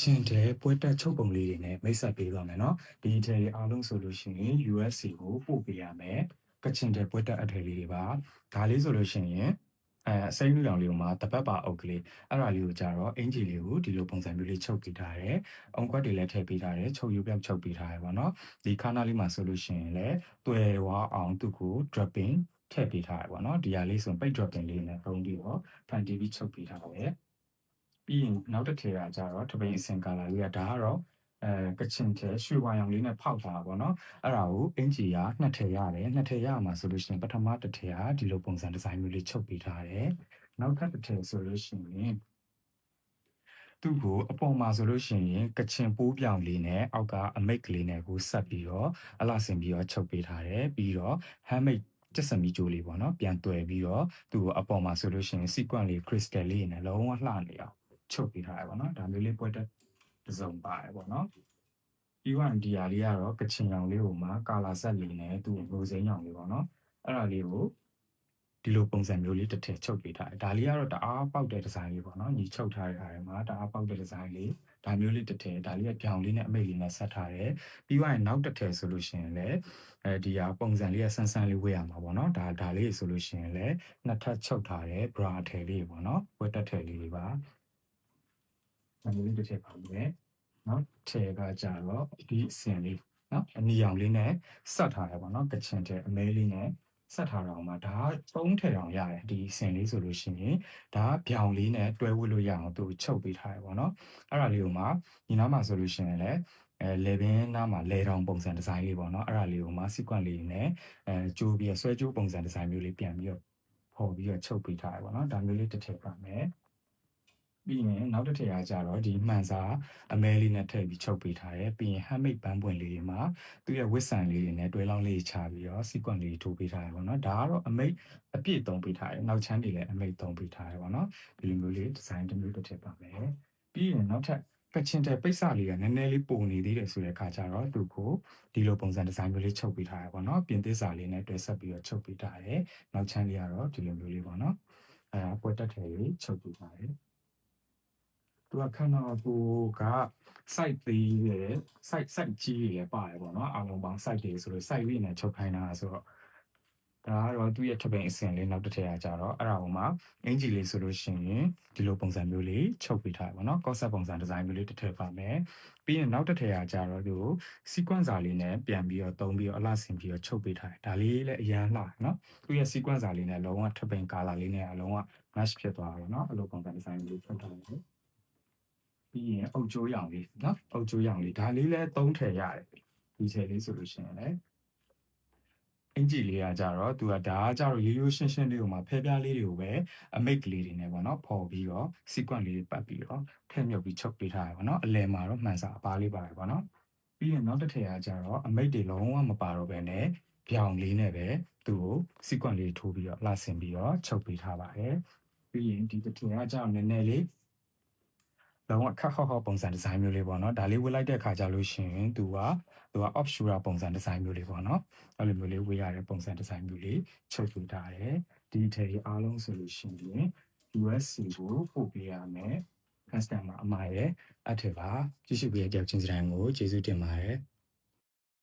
ချင်းတဲ့ပွဲတက်ချုပ်ပုံလေးတွေနဲ့မိတ်ဆက်ပေးသွားမယ်နော်ဒီထဲအားလုံးဆိုလို့ရှိရင် USC ကိုပို့ပေးရမယ်ကချင်တဲ့ပွဲတက်အထည်လေးတွေပါဒါလေးဆိုလို့ရှိရင်အဲစိမ့်လူတောင်လေးကိုမှတပတ်ပါအုပ်ကလေးအဲ့ဒါလေးကိုကြတော့အင်ဂျီလေးကိုဒီလိုပုံစံမျိုးလေးချုပ်ပေးထားတယ်။အုံခွက်တွေလည်းထည့်ပေးထားတယ်။ချုပ်ယူပြောက်ချုပ်ပေးထားတယ်ပေါ့နော်။ဒီခါနာလေးမှာဆိုလို့ရှိရင်လည်းတွယ်ဝါအောင်သူ့ကို dropping ထည့်ပေးထားတယ်ပေါ့နော်။ဒီဟာလေးဆိုပိတ် dropping လေးနဲ့ပုံပြီးတော့ဖန်တီးပြီးချုပ်ပေးထားတယ်။ ပြီးရင်နောက်တစ်ထည်ကကြတော့တပိန်အစင်ကာလာလေးကဒါကတော့အဲကချင်တဲ့ရွှေဝါရောင်လေးနဲ့ဖောက်ထားတာပေါ့နော်အဲ့ဒါကိုအင်ဂျီကနှစ်ထည်ရတယ်နှစ်ထည်ရမှာဆိုလို့ရှိရင်ပထမတစ်ထည်ကဒီလိုပုံစံဒီဇိုင်းမျိုးလေးချုပ်ပေးထားတယ်နောက်ထပ်တစ်ထည်ဆိုလို့ရှိရင်သူ့ကိုအပေါ်မှာဆိုလို့ရှိရင်ကချင်ပိုးပြောင်လေးနဲ့အောက်ကအမိတ်ကလေးနဲ့ကိုဆက်ပြီးတော့အလှဆင်ပြီးတော့ချုပ်ပေးထားတယ်ပြီးတော့ handmade ကျက်စမီကြိုးလေးပေါ့နော်ပြန်တွယ်ပြီးတော့သူ့ကိုအပေါ်မှာဆိုလို့ရှိရင် sequence လေး crystal လေးနဲ့လုံးဝလှနေအောင် ချုပ်ပေးထားရပါတော့ဒါမျိုးလေးပွဲတက်တစ်စုံပါတယ်ပေါ့နော်ပြီးတော့ဒီဟာလေးကတော့ကချင်ရောင်လေးကိုမှကာလာဆက်လေးနဲ့သူ့ရိုစိမ်းရောင်လေးပေါ့နော်အဲ့ဒါလေးကိုဒီလိုပုံစံမျိုးလေးတစ်ထည်ချုပ်ပေးထားတယ်ဒါလေးကတော့တအားပေါက်တဲ့ဒီဇိုင်းလေးပေါ့နော်ညီချုပ်ထားတဲ့ဟာတွေမှာတအားပေါက်တဲ့ဒီဇိုင်းလေးဒါမျိုးလေးတစ်ထည်ဒါလေးကပြောင်လေးနဲ့အမိတ်လေးနဲ့ဆက်ထားတယ်ပြီးတော့နောက်တစ်ထည်ဆိုလို့ရှိရင်လည်းအဲဒီဟာပုံစံလေးကဆန်းဆန်းလေးဝေးရမှာပေါ့နော်ဒါဒါလေးဆိုလို့ရှိရင်လည်းနှစ်ထပ်ချုပ်ထားတဲ့ bra ထည်လေးပေါ့နော်ဝက်တက်ထည်လေးတွေပါ ဒါမျိုးလေးတစ်ထည်ပါမယ်နော်ထည်ကကြတော့ဒီအစင်လေးနော်အနီရောင်လေးနဲ့ဆက်ထားတယ်ပေါ့နော်ကချင်တဲ့အမဲလေးနဲ့ဆက်ထားတာအောင်မှာဒါသုံးထည်အောင်ရတယ်ဒီစင်လေးဆိုလို့ရှိရင်ဒါဗျောင်လေးနဲ့တွဲဝတ်လို့ရအောင်သူချုပ်ပေးထားတယ်ပေါ့နော်အဲ့ဒါလေးကိုမှညီနာမှာဆိုလို့ရှိရင်လည်းအဲလေဘင်းနားမှာလေတောင်ပုံစံဒီဇိုင်းလေးပေါ့နော်အဲ့ဒါလေးကိုမှ sequence လေးနဲ့အဲကြိုးပြီးဆွဲကြိုးပုံစံဒီဇိုင်းမျိုးလေးပြန်ပြီးတော့ပေါ်ပြီးတော့ချုပ်ပေးထားတယ်ပေါ့နော်ဒါမျိုးလေးတစ်ထည်ပါမယ် ပြီးရင်နောက်တစ်ထည်ကကြတော့ဒီမှန်စာအမဲလေးနဲ့ထည့်ပြီးချုပ်ပေးထားတယ်ပြီးရင် handmade ပန်းပွင့်လေးတွေမှာသူ့ရဲ့ဝစ်ဆန်လေးတွေနဲ့တွဲလောင်းလေးချပြီးတော့ sequence လေးထိုးပေးထားတယ်ပေါ့နော်ဒါကတော့အမိတ်အပြည့်သုံးပေးထားတယ်နောက်ချမ်းတွေလည်းအမိတ်သုံးပေးထားတယ်ပေါ့နော်ဒီလိုမျိုးလေး design တစ်မျိုးတစ်ထည်ပါမယ်ပြီးရင်နောက်ထပ်ကချင်တဲ့ပိတ်စလေးကနည်းနည်းလေးပုံနေသေးတယ်ဆိုတဲ့အခါကျတော့သူကိုဒီလိုပုံစံဒီဇိုင်းမျိုးလေးချုပ်ပေးထားရပါတော့ပြင်သစ်စာလေးနဲ့တွဲဆက်ပြီးတော့ချုပ်ပေးထားတယ်နောက်ချမ်းလေးကတော့ဒီလိုမျိုးလေးပေါ့နော်အဲပွဲတက်ထည်လေးချုပ်ပေးထားတယ် သူကခန္ဓာကိုယ်က site သေးတယ် site site ကြီးတွေလည်းပါတယ်ပေါ့နော်အလုံးပေါင်း site တွေဆိုလို့ site လေးနဲ့ချုပ်ခိုင်းတာဆိုတော့ဒါကတော့သူ့ရဲ့ထပ်ပင်အစင်လေးနောက်တစ်ထည့်ရကြတော့အဲ့ဒါဟိုမှာအင်ဂျီလေးဆိုလို့ရှိရင်ဒီလိုပုံစံမျိုးလေးချုပ်ပေးထားပါတော့ concept ပုံစံဒီဇိုင်းမျိုးလေးတစ်ထည့်ပါမယ်ပြီးရင်နောက်တစ်ထည့်ရကြတော့သူ sequence စာလေးနဲ့ပြန်ပြီးတော့တုံးပြီးတော့အလှဆင်ပြီးတော့ချုပ်ပေးထားတယ်ဒါလေးလည်းအရန်လှနော်သူ့ရဲ့ sequence စာလေးနဲ့လုံးဝထပ်ပင် color လေးနဲ့အလုံးဝ match ဖြစ်သွားတာနော်အဲ့လိုပုံစံဒီဇိုင်းမျိုးလေးထုတ်ထားတယ် ပြီးရင်အုတ်ကျိုးရောင်လေးနော်အုတ်ကျိုးရောင်လေးဒါလေးလည်းသုံးထည့်ရတယ်ဒီထည့်လေးဆိုလို့ရှိရင်လည်းအင်ဂျီလေးကကြတော့သူကဒါကကြတော့ရိုးရိုးရှင်းရှင်းလေးကိုမှဖဲပြားလေးတွေကိုပဲအမိတ်ကလေးတွေနဲ့ပေါ့နော်ပေါ်ပြီးတော့ sequence လေးတွေပတ်ပြီးတော့ထည့်မြုပ်ပြီးချုပ်ပေးထားရပါတော့အလယ်မှာတော့မှန်စာအပါလေးပါတယ်ပေါ့နော်ပြီးရင်နောက်တစ်ထည်ကကြတော့အမိတ်တွေလုံးဝမပါတော့ဘဲနဲ့ပြောင်လေးနဲ့ပဲသူ့ကို sequence လေးထိုးပြီးတော့လှဆင်ပြီးတော့ချုပ်ပေးထားပါတယ်ပြီးရင်ဒီတစ်ထည်ကကြတော့နည်းနည်းလေး လုံးဝခက်ခေါက်ခေါက်ပုံစံဒီဇိုင်းမျိုးလေးပေါ့နော်ဒါလေးဝေးလိုက်တဲ့ခါကျလို့ရှိရင်သူကသူက offshore ပုံစံဒီဇိုင်းမျိုးလေးပေါ့နော်အဲ့လိုမျိုးလေးဝေးရတဲ့ပုံစံဒီဇိုင်းမျိုးလေးချုပ်ထူထားတယ်ဒီထည်အားလုံးဆိုလို့ရှိရင် USC ကိုပို့ပေးရမယ် customer အမှားရဲ့အထက်ပါကြည့်ရှုပေးတဲ့ကြောက်ချင်းစတန်ကိုကျေးဇူးတင်ပါတယ်